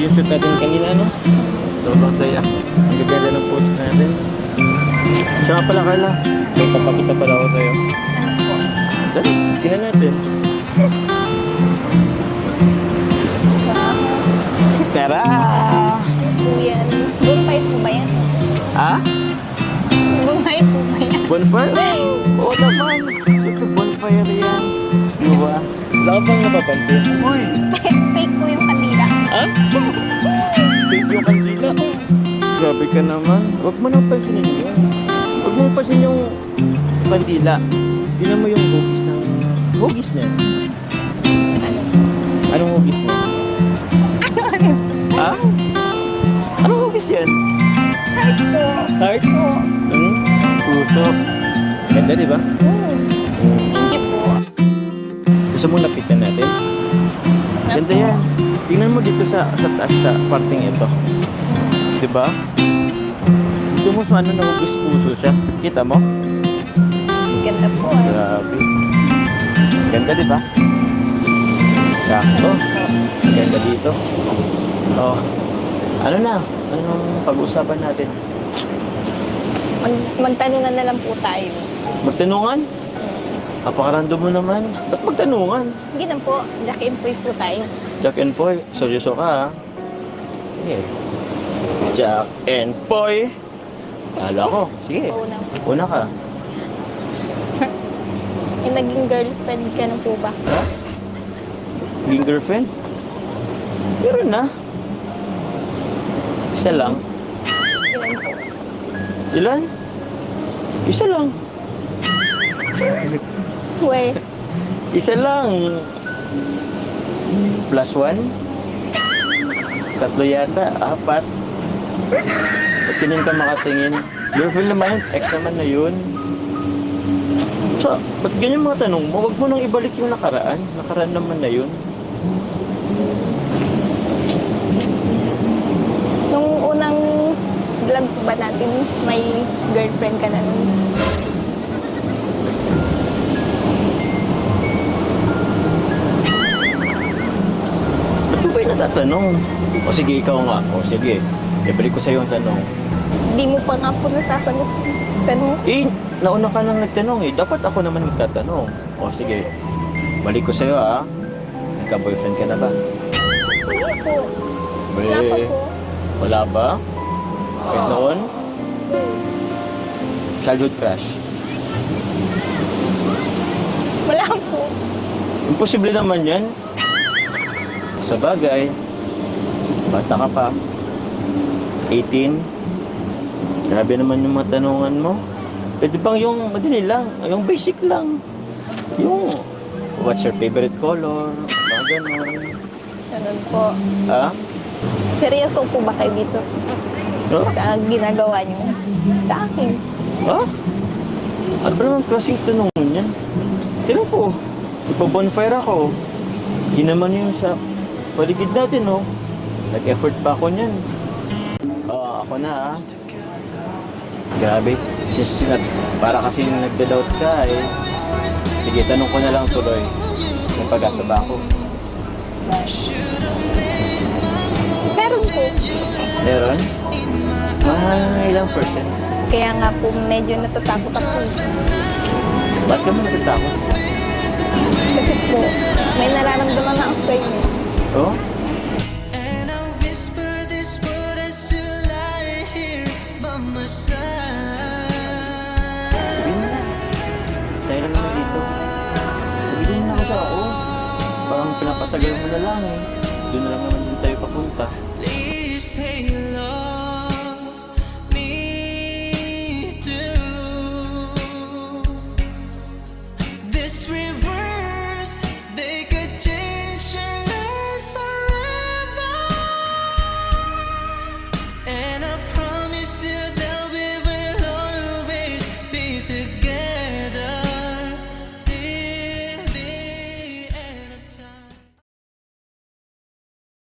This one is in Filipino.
yung shoot natin kanina, no? Sobrang saya. Ang gaganda ng post natin. Siya nga pala, Carla. May papakita pala ako sa'yo. Ano? Dali, tingnan natin. Tara! Ano po yan? Bonfire po ba yan? Ha? Bonfire po ba yan? Bonfire? Oo naman. Siyempre, bonfire yan. Di ba? Wala ka bang napapansin? Uy! Fake po yung kanila. Ha? Fake yung kandila. Grabe ka naman. Huwag mo nang pansinin yun. Huwag mo pansinin yung kandila. Tingnan mo yung hugis ng... Hugis niya. Ano? Anong hugis niya? ha? Anong hugis yan? Heart po. Heart? Hmm? Puso. Ganda, di ba? Hmm. Thank you po. Gusto mo lapitan natin? Ganda yan. Tingnan mo dito sa sa taas sa parting ito. 'Di ba? Dito mo ano nahugis puso siya. Kita mo? Ganda po eh. Grabe. Ganda 'di ba? Sakto. Ganda dito. Oh. Ano na? Anong pag-uusapan natin? Mag magtanungan na lang po tayo. Magtanungan? Napakarandom mo naman. Ba't magtanungan? Hindi na po. Jack and Poy po tayo. Jack and Poy, seryoso ka ha? Sige. Jack and Poy. Kala ko. Sige. Una. Una ka. Yung naging girlfriend ka na po ba? Ha? Naging girlfriend? Meron na. Isa lang. Ilan po? Ilan? Isa lang. Uwe. Isa lang. Plus one? Tatlo yata. Apat. Ba't ganyan ka makatingin? Girlfriend naman yun. Ex naman na yun. So, ba't ganyan mga tanong mo? Huwag mo nang ibalik yung nakaraan. Nakaraan naman na yun. Nung unang vlog ba natin, may girlfriend ka na nun? Natatanong? O sige, ikaw nga. O sige. Ibalik ko sa'yo ang tanong. Di mo pa nga po nasasagot yung tanong. Eh, nauna ka nang nagtanong eh. Dapat ako naman magtatanong. O sige. Balik ko sa'yo ah. Nagka-boyfriend ka na ba? Hindi po. Wala pa po. Wala ba? Kahit noon? Childhood crush? Wala po. Imposible naman yan. Sa bagay, bata ka pa. 18. Grabe naman yung mga tanungan mo. Pwede bang yung madali lang, yung basic lang. Yung, what's your favorite color? Mga ganun. Ganun po. Ha? Seryoso po ba kayo dito? No? Sa ginagawa niyo? Sa akin. Ha? Ano ba naman klaseng tanong yan? Tinan ko, ipa-bonfire ako. Di naman yun sa paligid natin, no? Nag-effort pa ako niyan. Oo, ako na, ah. Grabe. Sis, nag, para kasi nagda-doubt ka, eh. Sige, tanong ko na lang tuloy. May pag-asa ba ako? Meron po. Meron? Mga ilang percent? Kaya nga po medyo natatakot ako. Ba't ka mo natatakot? Kasi po, may nararamdaman na ako sa inyo. Oh? Pinapatagal mo na lang eh. Doon na lang naman tayo papunta.